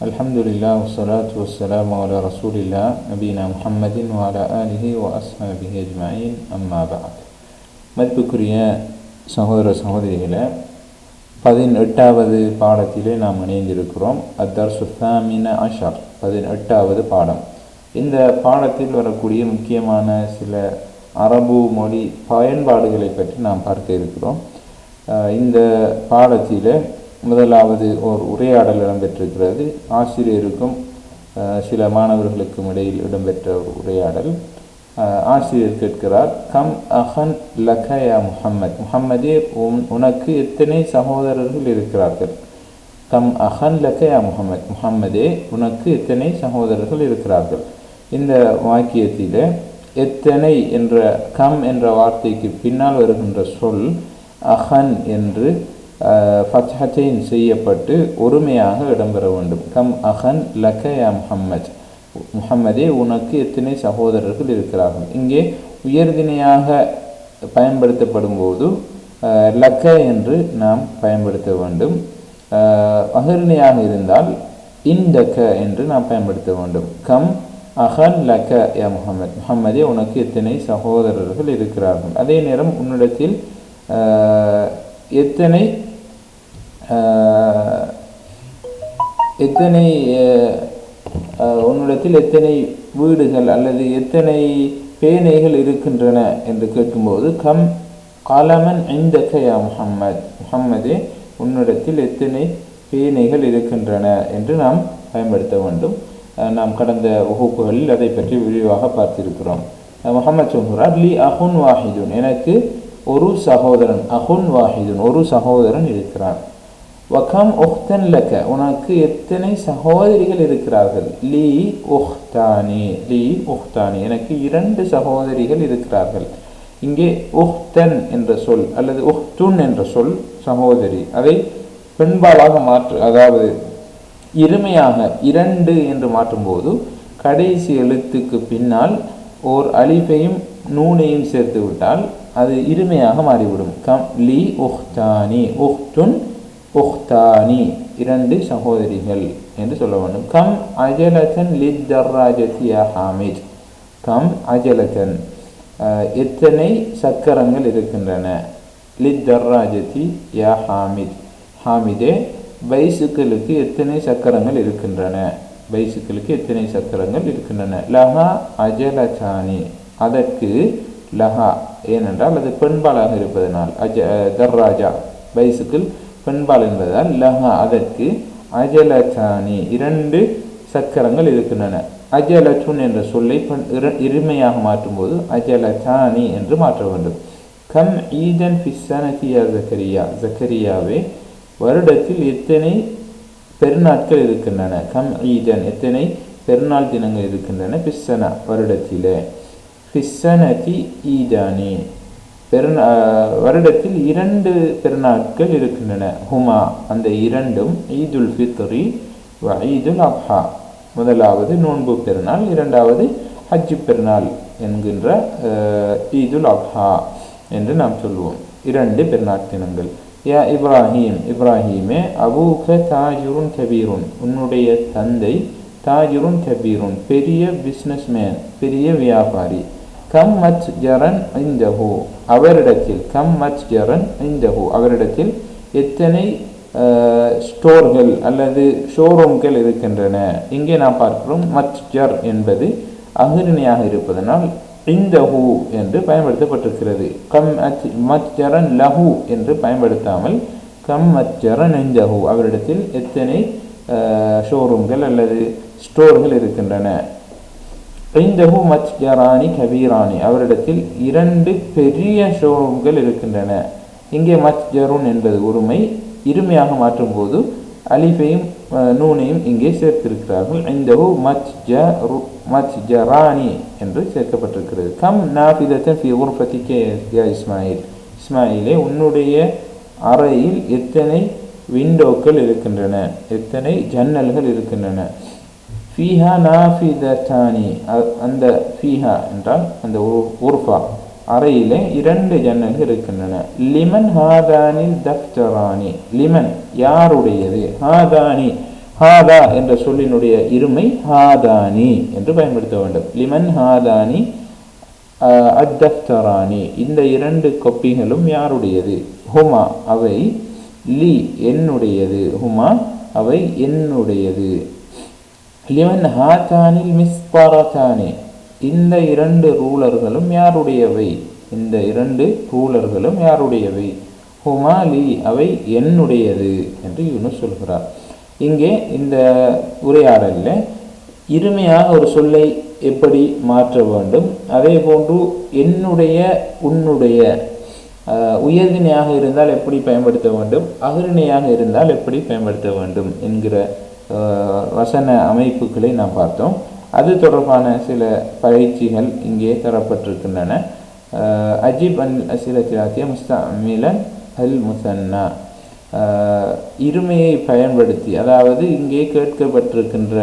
الحمد لله والصلاة والسلام على رسول الله نبينا محمد وعلى آله وأصحابه أجمعين أما بعد மதிப்புக்குரிய சகோதர சகோதரிகளை பதினெட்டாவது பாடத்திலே நாம் இணைந்திருக்கிறோம் அத்தர் சுத்தாமின அஷர் பதினெட்டாவது பாடம் இந்த பாடத்தில் வரக்கூடிய முக்கியமான சில அரபு மொழி பயன்பாடுகளை பற்றி நாம் பார்க்க இருக்கிறோம் அஹ் இந்த பாடத்தில் முதலாவது ஒரு உரையாடல் இடம்பெற்றிருக்கிறது. ஆசிரியருக்கும் சில மாணவர்களுக்கும் இடையில் இடம்பெற்ற ஒரு உரையாடல். ஆசிரியர் கேட்கிறார் கம் அஹன் லகயா முஹம்மத்? முஹம்மதே உன் உனக்கு எத்தனை சகோதரர்கள் இருக்கிறார்கள்? கம் அஹன் லகயா முஹம்மத்? முஹம்மதே உனக்கு எத்தனை சகோதரர்கள் இருக்கிறார்கள்? இந்த வாக்கியத்தில் எத்தனை என்ற கம் என்ற வார்த்தைக்கு பின்னால் வருகின்ற சொல் அஹன் என்று ஃபத்ஹத்தைன் செய்யப்பட்டு ஒருமையாக இடம்பெற வேண்டும். கம் அஹன் லகயா முஹம்மத். முஹம்மதே உனக்கு எத்தனை சகோதரர்கள் இருக்கிறார்கள்? இங்கே உயர்தினையாக பயன்படுத்தப்படும் போது லக்க என்று நாம் பயன்படுத்த வேண்டும். அகர்ணியாக இருந்தால் இந்தக்க என்று நாம் பயன்படுத்த வேண்டும். கம் அஹன் லக்க யா முஹம்மத். முகம்மதே உனக்கு எத்தனை சகோதரர்கள் இருக்கிறார்கள்? அதே நேரம் உன்னிடத்தில் எத்தனை எத்தனை உன்னிடத்தில் எத்தனை வீடுகள் அல்லது எத்தனை பேனைகள் இருக்கின்றன என்று கேட்கும்போது கம் காலமன் ஐந்தக்க யா முஹம்மத். முஹம்மதே உன்னிடத்தில் எத்தனை பேனைகள் இருக்கின்றன என்று நாம் பயன்படுத்த வேண்டும். நாம் கடந்த வகுப்புகளில் அதை பற்றி விரிவாக பார்த்திருக்கிறோம். முகமது முஹம்மத் சொல்கிறார் லி அஹுன் வாஹிதுன். எனக்கு ஒரு சகோதரன் அஹுன் வாஹிதுன் ஒரு சகோதரன் இருக்கிறான். வகம் உஹ்தன் லக்க உனக்கு எத்தனை சகோதரிகள் இருக்கிறார்கள்? லீ உஹ்தானி லீ உஹ்தானி எனக்கு இரண்டு சகோதரிகள் இருக்கிறார்கள். இங்கே உஹ்தன் என்ற சொல் அல்லது உஹ்துன் என்ற சொல் சகோதரி. அதை பெண்பாலாக மாற்று அதாவது இருமையாக இரண்டு என்று மாற்றும்போது கடைசி எழுத்துக்கு பின்னால் ஓர் அலிஃபையும் நூனையும் சேர்த்து விட்டால் அது இருமையாக மாறிவிடும். கம் லி உஹ்தானி உஹ்துன் உஹ்தானி இரண்டு சகோதரிகள் என்று சொல்ல வேண்டும். கம் அஜலதன் லித் தர்ராஜத்யா ஹாமித். கம் அஜலதன். எத்தனை சக்கரங்கள் இருக்கின்றன? லித் தர்ராஜதி யா ஹாமித். ஹாமிதே பைசுக்களுக்கு எத்தனை சக்கரங்கள் இருக்கின்றன? பைசுக்களுக்கு எத்தனை சக்கரங்கள் இருக்கின்றன? லஹா அஜலதானி. அதற்கு லஹா ஏனென்றால் அது பெண்பாலாக இருப்பதனால். அஜ தர்ராஜா பைசுக்கள் பெண்பால் என்பதால் லஹா அதற்கு அஜலதானி இரண்டு சக்கரங்கள் இருக்கின்றன. அஜலச்சுன் என்ற சொல்லை பெண் இருமையாக மாற்றும்போது அஜலதானி என்று மாற்ற வேண்டும். கம் ஈதன் ஃபிஸ்ஸனதியா ஜக்கரியா. ஜக்கரியாவே வருடத்தில் எத்தனை பெருநாட்கள் இருக்கின்றன? கம் ஈதன் எத்தனை பெருநாள் தினங்கள் இருக்கின்றன? பிஸ்ஸனா வருடத்திலே. ஃபிஸ்ஸனதி ஈதானி. பெருநா வருடத்தில் இரண்டு பெருநாட்கள் இருக்கின்றன. ஹுமா அந்த இரண்டும் ஈதுல் ஃபித்ரி வ ஈதுல் அப்ஹா முதலாவது நோன்பு பெருநாள் இரண்டாவது ஹஜ்ஜு பெருநாள் என்கின்ற ஈதுல் அப்ஹா என்று நாம் சொல்லுவோம் இரண்டு பெருநாள் தினங்கள். யா இப்ராஹீம் இப்ராஹீமே அபூக தாஜுருன் கபீருன். உன்னுடைய தந்தை தாஜுருன் கபீருன் பெரிய பிஸ்னஸ்மேன் பெரிய வியாபாரி. கம் மச் ஜரன் ஐந்தஹு அவரிடத்தில் கம் மச் ஜரன் ஐந்தஹு அவரிடத்தில் எத்தனை ஸ்டோர்கள் அல்லது ஷோரூம்கள் இருக்கின்றன? இங்கே நாம் பார்க்கிறோம் மச்ஜர் என்பது அகிரிணையாக இருப்பதனால் இந்தஹு என்று பயன்படுத்தப்பட்டிருக்கிறது. கம் அச் மச்ஜரன் லஹு என்று பயன்படுத்தாமல் கம் மச்ஜரன் இந்தஹு. அவரிடத்தில் எத்தனை ஷோரூம்கள் அல்லது ஸ்டோர்கள் இருக்கின்றன? ஐந்தஹு மச்ஜரானி கபீராணி அவரிடத்தில் இரண்டு பெரிய ஷோரூம்கள் இருக்கின்றன இங்கே மச்ஜருன் என்பது ஒருமை இருமையாக மாற்றும்போது அலிஃபையும் நூனையும் இங்கே சேர்த்திருக்கிறார்கள் ஐந்தஹு மச் மச்ஜரானி என்று சேர்க்கப்பட்டிருக்கிறது கம் நாஃபிதத்தன் ஃபி உர்ஃபத்திக்கே யா இஸ்மாயில் இஸ்மாயிலே உன்னுடைய அறையில் எத்தனை விண்டோக்கள் இருக்கின்றன எத்தனை ஜன்னல்கள் இருக்கின்றன ஃபீஹா நாஃபிதத்தானி அ- அந்த ஃபீஹா என்றால் அந்த உர்ஃபா. அறையிலே இரண்டு ஜன்னல்கள் இருக்கின்றன. லிமன் ஹாதானில் தஃப்தரானி. லிமன் யாருடையது? ஹாதானி. ஹாதா என்ற சொல்லினுடைய இருமை ஹாதானி என்று பயன்படுத்த வேண்டும். லிமன் ஹாதானி அத்தஃப்தரானி. இந்த இரண்டு கொப்பிகளும் யாருடையது? ஹுமா. அவை லி என்னுடையது. ஹுமா. அவை என்னுடையது. லிமன் ஹாத்தானில் மிஸ்பாரத்தானி இந்த இரண்டு ரூலர்களும் யாருடையவை? இந்த இரண்டு ரூலர்களும் யாருடையவை? ஹுமாலி அவை என்னுடையது என்று யூனுஸ் சொல்கிறார். இங்கே இந்த உரையாடலில் இருமையாக ஒரு சொல்லை எப்படி மாற்ற வேண்டும்? அதே போன்று என்னுடைய உன்னுடைய உயர்தினையாக இருந்தால் எப்படி பயன்படுத்த வேண்டும்? அகிரிணையாக இருந்தால் எப்படி பயன்படுத்த வேண்டும்? என்கிற வசன அமைப்புகளை நாம் பார்த்தோம். அது தொடர்பான சில பயிற்சிகள் இங்கே தரப்பட்டிருக்கின்றன. அஜிப் அன் அசிலத்திலாத்திய முஸ்தமிலன் அல் முசன்னா. இருமையை பயன்படுத்தி அதாவது இங்கே கேட்கப்பட்டிருக்கின்ற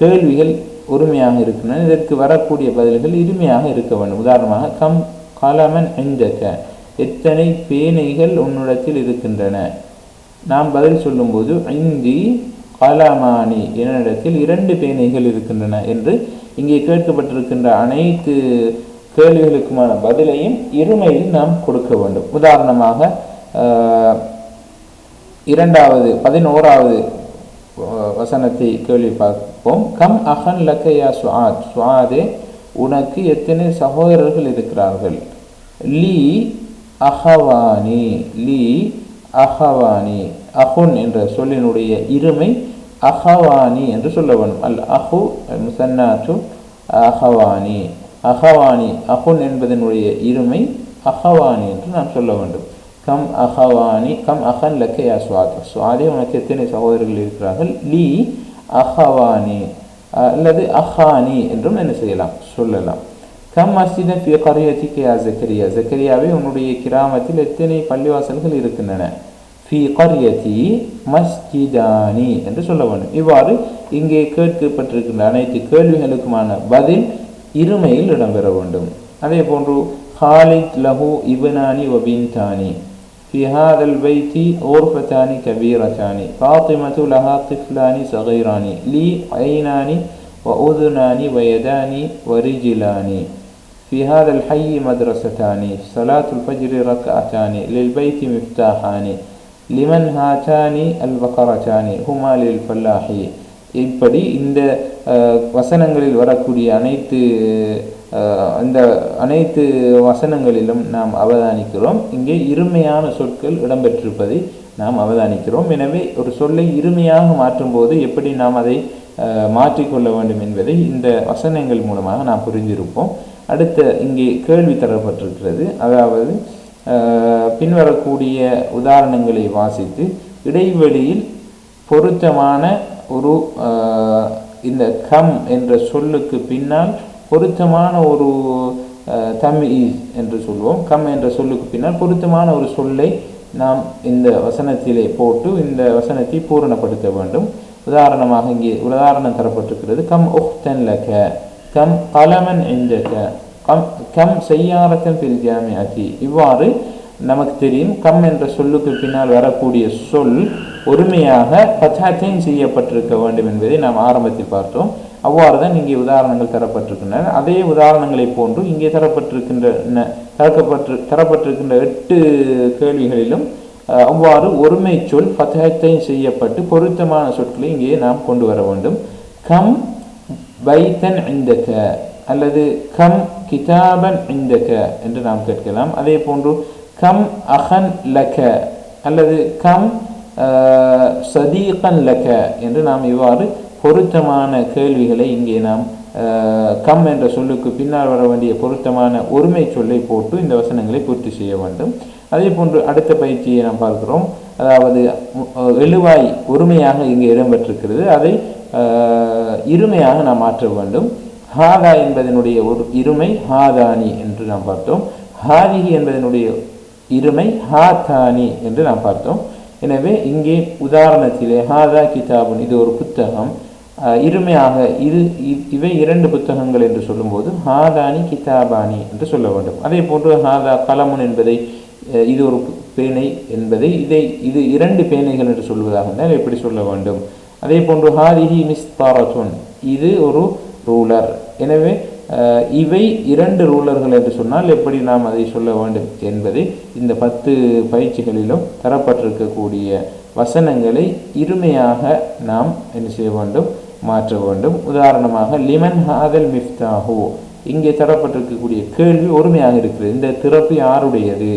கேள்விகள் உரிமையாக இருக்கின்றன. இதற்கு வரக்கூடிய பதில்கள் இருமையாக இருக்க வேண்டும். உதாரணமாக கம் காலமன் எஞ்சக்க எத்தனை பேனைகள் உன்னிடத்தில் இருக்கின்றன? நாம் பதில் சொல்லும்போது ஐந்தி காலாமானி என்னிடத்தில் இரண்டு பேனைகள் இருக்கின்றன என்று இங்கே கேட்கப்பட்டிருக்கின்ற அனைத்து கேள்விகளுக்குமான பதிலையும் இருமையில் நாம் கொடுக்க வேண்டும். உதாரணமாக இரண்டாவது பதினோராவது வசனத்தை கேள்வி பார்ப்போம். கம் அஹன் லக்கையா சுவாத் சுவாதே உனக்கு எத்தனை சகோதரர்கள் இருக்கிறார்கள்? லீ அஹவானி லீ அஹவானி. அஹுன் என்ற சொல்லினுடைய இருமை அஹவானி என்று சொல்ல வேண்டும். அல் அஹு முசன்னாச்சு அஹவானி. அஹவானி அஹுன் என்பதனுடைய இருமை அஹவானி என்று நாம் சொல்ல வேண்டும். கம் அஹவானி கம் அஹன் லக்கையா சுவாத். சுவாதே உனக்கு எத்தனை சகோதரர்கள் இருக்கிறார்கள்? லீ அஹவானி அல்லது அஹானி என்றும் என்ன செய்யலாம்? சொல்லலாம். கம் மஸ்ஜித ஃபி கரியத்திக்க யா ஜக்கரியா. ஜக்கரியாவே உன்னுடைய கிராமத்தில் எத்தனை பள்ளிவாசல்கள் இருக்கின்றன? ஃபி கரியதி மஸ்ஜிதானி என்று சொல்ல வேண்டும் இவ்வாறு இங்கே கேட்கப்பட்டிருக்கின்ற அனைத்து கேள்விகளுக்குமான பதில் இருமையில் இடம்பெற வேண்டும் அதே போன்று خالد له ابنان وبنتان في هذا البيت غرفتان كبيرتان فاطمة لها طفلان صغيران لي عينان وأذنان ويدان ورجلان في هذا الحي مدرستان صلاة الفجر ركعتان للبيت مفتاحان லிமன் ஹாச்சானி அல் பக்கராச்சானி ஹுமாலில் பல்லாஹி இப்படி இந்த வசனங்களில் வரக்கூடிய அனைத்து அந்த அனைத்து வசனங்களிலும் நாம் அவதானிக்கிறோம். இங்கே இருமையான சொற்கள் இடம்பெற்றிருப்பதை நாம் அவதானிக்கிறோம். எனவே ஒரு சொல்லை இருமையாக மாற்றும்போது எப்படி நாம் அதை மாற்றிக்கொள்ள வேண்டும் என்பதை இந்த வசனங்கள் மூலமாக நாம் புரிந்திருப்போம். அடுத்த இங்கே கேள்வி தரப்பட்டிருக்கிறது. அதாவது பின்வரக்கூடிய உதாரணங்களை வாசித்து இடைவெளியில் பொருத்தமான ஒரு இந்த கம் என்ற சொல்லுக்கு பின்னால் பொருத்தமான ஒரு தமிழ் என்று சொல்வோம். கம் என்ற சொல்லுக்கு பின்னால் பொருத்தமான ஒரு சொல்லை நாம் இந்த வசனத்திலே போட்டு இந்த வசனத்தை பூரணப்படுத்த வேண்டும். உதாரணமாக இங்கே உதாரணம் தரப்பட்டிருக்கிறது. கம் உஹ்தன் லக கம் கலமன் இந்தக. கம் கம் செய்யாரத்தன் பில் ஜாமியாத்தி இவ்வாறு நமக்கு தெரியும் கம் என்ற சொல்லுக்கு பின்னால் வரக்கூடிய சொல் ஒருமையாக பச்சாத்தையும் செய்யப்பட்டிருக்க வேண்டும் என்பதை நாம் ஆரம்பத்தில் பார்த்தோம். அவ்வாறு தான் இங்கே உதாரணங்கள் தரப்பட்டிருக்கின்றன. அதே உதாரணங்களை போன்று இங்கே தரப்பட்டிருக்கின்ற தரக்கப்பட்டு தரப்பட்டிருக்கின்ற எட்டு கேள்விகளிலும் அவ்வாறு ஒருமை சொல் பத்தாயத்தையும் செய்யப்பட்டு பொருத்தமான சொற்களை இங்கே நாம் கொண்டு வர வேண்டும். கம் பைத்தன் இந்தக. அல்லது கம் கிதாபன் இந்தக என்று நாம் கேட்கலாம். அதே போன்று கம் அஹன் லக அல்லது கம் சதீகன் லக என்று நாம் இவ்வாறு பொருத்தமான கேள்விகளை இங்கே நாம் கம் என்ற சொல்லுக்கு பின்னால் வர வேண்டிய பொருத்தமான ஒருமை சொல்லை போட்டு இந்த வசனங்களை பூர்த்தி செய்ய வேண்டும். அதே போன்று அடுத்த பயிற்சியை நாம் பார்க்கிறோம். அதாவது எழுவாய் ஒருமையாக இங்கே இடம்பெற்றிருக்கிறது. அதை இருமையாக நாம் மாற்ற வேண்டும். ஹாதா என்பதனுடைய ஒரு இருமை ஹாதானி என்று நாம் பார்த்தோம். ஹாதிஹி என்பதனுடைய இருமை ஹாதானி என்று நாம் பார்த்தோம். எனவே இங்கே உதாரணத்திலே ஹாதா கிதாபுன் இது ஒரு புத்தகம். இருமையாக இது இ- இவை இரண்டு புத்தகங்கள் என்று சொல்லும்போது ஹாதானி கிதாபானி என்று சொல்ல வேண்டும். அதே போன்று ஹாதா கலமுன் என்பதை இது ஒரு பேனை என்பதை இதை இது இரண்டு பேனைகள் என்று சொல்வதாக இருந்தால் எப்படி சொல்ல வேண்டும்? அதே போன்று ஹாதிஹி மிஸ்தாரத்துன் இது ஒரு ரூலர் எனவே இவை இரண்டு ரூலர்கள் என்று சொன்னால் எப்படி நாம் அதை சொல்ல வேண்டும் என்பதை இந்த பத்து பயிற்சிகளிலும் தரப்பட்டிருக்கக்கூடிய வசனங்களை இருமையாக நாம் என்ன செய்ய வேண்டும்? மாற்ற வேண்டும். உதாரணமாக லிமன் ஹாதல் மிஃப்தாஹோ. இங்கே தரப்பட்டிருக்கக்கூடிய கேள்வி ஒருமையாக இருக்கிறது. இந்த திறப்பு யாருடையது?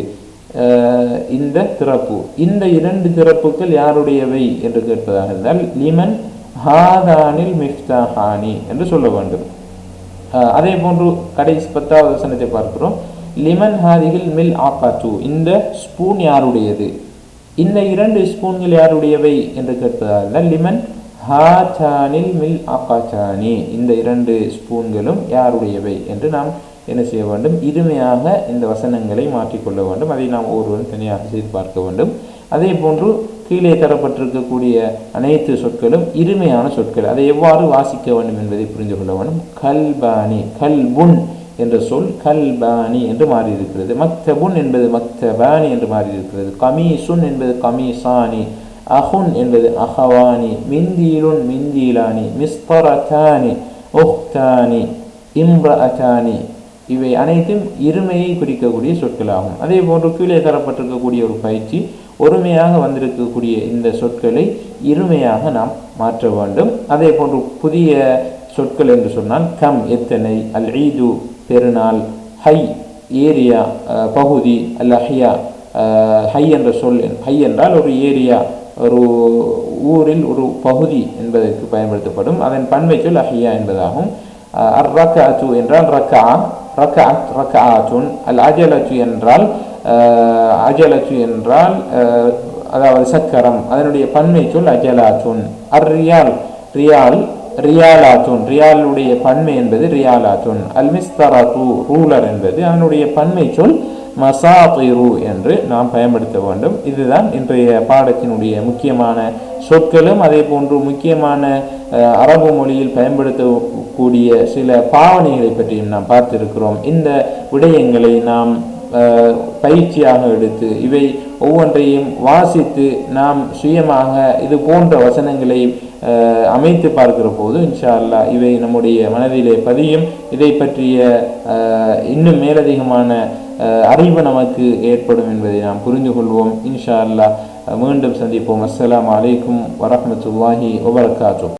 இந்த திறப்பு. இந்த இரண்டு திறப்புகள் யாருடையவை என்று கேட்பதாக இருந்தால் லிமன் ஹாதானில் மிஃப்தாஹானி என்று சொல்ல வேண்டும். அதே போன்று கடைசி பத்தாவது வசனத்தை பார்க்கிறோம். லிமன் ஹாதிகில் மில் ஆகாச்சு இந்த ஸ்பூன் யாருடையது? இந்த இரண்டு ஸ்பூன்கள் யாருடையவை என்று கேட்பதால் லிமன் ஹாச்சானில் மில் ஆகாச்சானி இந்த இரண்டு ஸ்பூன்களும் யாருடையவை என்று நாம் என்ன செய்ய வேண்டும்? இருமையாக இந்த வசனங்களை மாற்றிக்கொள்ள வேண்டும். அதை நாம் ஒருவரும் தனியாக செய்து பார்க்க வேண்டும். அதே போன்று கீழே தரப்பட்டிருக்கக்கூடிய அனைத்து சொற்களும் இருமையான சொற்கள். அதை எவ்வாறு வாசிக்க வேண்டும் என்பதை புரிந்து கொள்ள வேண்டும். கல்பானி கல்புன் என்ற சொல் கல்பானி என்று மாறியிருக்கிறது. மக்தபுன் என்பது மக்தபானி என்று மாறியிருக்கிறது. கமீசுன் என்பது கமீசானி. அஹுன் என்பது அஹவானி. மிந்தீலுன் மிந்தீலானி ஒஹ்தானி உஹ்தானி இம்ரஅத்தானி இவை அனைத்தும் இருமையை குறிக்கக்கூடிய சொற்களாகும். அதே போன்று கீழே தரப்பட்டிருக்கக்கூடிய ஒரு பயிற்சி ஒருமையாக வந்திருக்கக்கூடிய இந்த சொற்களை இருமையாக நாம் மாற்ற வேண்டும். அதே போன்று புதிய சொற்கள் என்று சொன்னால் கம் எத்தனை அல் ஈது பெருநாள் ஹை ஏரியா பகுதி அல் ஹையா ஹை என்ற சொல் ஹை என்றால் ஒரு ஏரியா ஒரு ஊரில் ஒரு பகுதி என்பதற்கு பயன்படுத்தப்படும். அதன் பன்மை சொல் அஹியா என்பதாகும். அர் அச்சு என்றால் ரக்கா ரக்க ரக்க ஆச்சுன் அல் அஜலத்து என்றால் அஜலத்து என்றால் அதாவது சக்கரம் அதனுடைய பன்மை சொல் அஜலாத்துன். அர் ரியால் ரியால் ரியாலாத்துன். ரியாலுடைய பன்மை என்பது ரியாலாத்துன். அல்மிஸ்தராத்து ரூலர் என்பது அதனுடைய பன்மை சொல் மசாதிரு என்று நாம் பயன்படுத்த வேண்டும். இதுதான் இன்றைய பாடத்தினுடைய முக்கியமான சொற்களும் அதே போன்று முக்கியமான அரபு மொழியில் பயன்படுத்தக்கூடிய சில பாவனைகளை பற்றியும் நாம் பார்த்திருக்கிறோம். இந்த விடயங்களை நாம் பயிற்சியாக எடுத்து இவை ஒவ்வொன்றையும் வாசித்து நாம் சுயமாக இது போன்ற வசனங்களை அமைத்து பார்க்கிற போது இன்ஷா அல்லாஹ் இவை நம்முடைய மனதிலே பதியும். இதை பற்றிய இன்னும் மேலதிகமான அறிவு நமக்கு ஏற்படும் என்பதை நாம் புரிந்து கொள்வோம். இன்ஷா அல்லாஹ் மீண்டும் சந்திப்போம். அஸ்லாம் அலைக்கும் வரமத்துல்லாஹி வபரகாத்துஹ்.